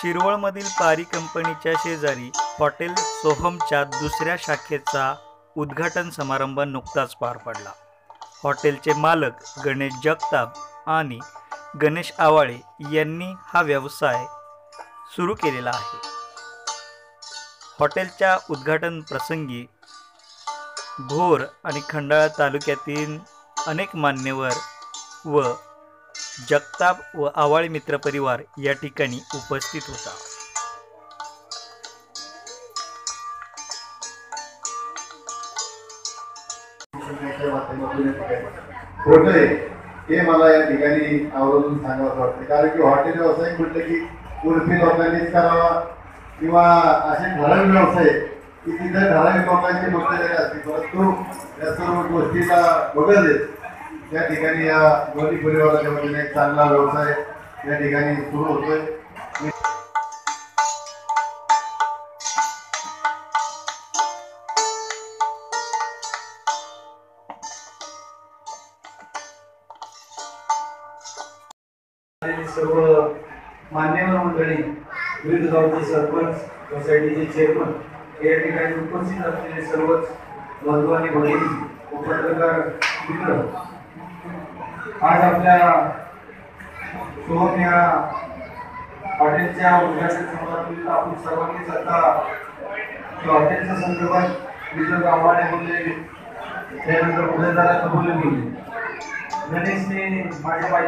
शिरवळमधील पारी कंपनीच्या शेजारी हॉटेल सोहमच्या दुसऱ्या शाखेचा उद्घाटन समारंभ नुकताच पार पडला. हॉटेलचे मालक गणेश जगताप आणि गणेश आवाळे यांनी हा व्यवसाय सुरू केलेला आहे. हॉटेलच्या उद्घाटन प्रसंगी भोर आणि खंडाळा तालुक्यातील अनेक मान्यवर व जगताप व आवाळी मित्र परिवार या ठिकाणी उपस्थित होता. शिक्षणाच्या हे मला या ठिकाणी आवडून सांगावं वाटतं. कारण की हॉटेल व्यवसाय म्हटलं की उर्फी लोकांनीच करावा किंवा असे ठराविक व्यवसाय की तिथे ठराविक लोकांची म्हटलेले असते. परंतु या सर्व गोष्टीला बघत आहेत. या ठिकाणी या दोन्ही परिवाराच्या वतीने एक चांगला व्यवसाय या ठिकाणी सुरू होतोय. सर्व मान्यवर मंडळी विविध गावचे सरपंच सोसायटीचे चेअरमन या ठिकाणी उपस्थित असलेले सर्वच बंधू आणि भगिनी व पत्रकार मित्र आज आपल्या सोहम या हॉटेलच्या उद्घाटन समारंभात आपण सर्वांनीच आता हॉटेलच्या संदर्भात मित्र गावाने बोलले त्यानंतर उमेदवारांना बोलले. गेले गणेशने माझ्या बाई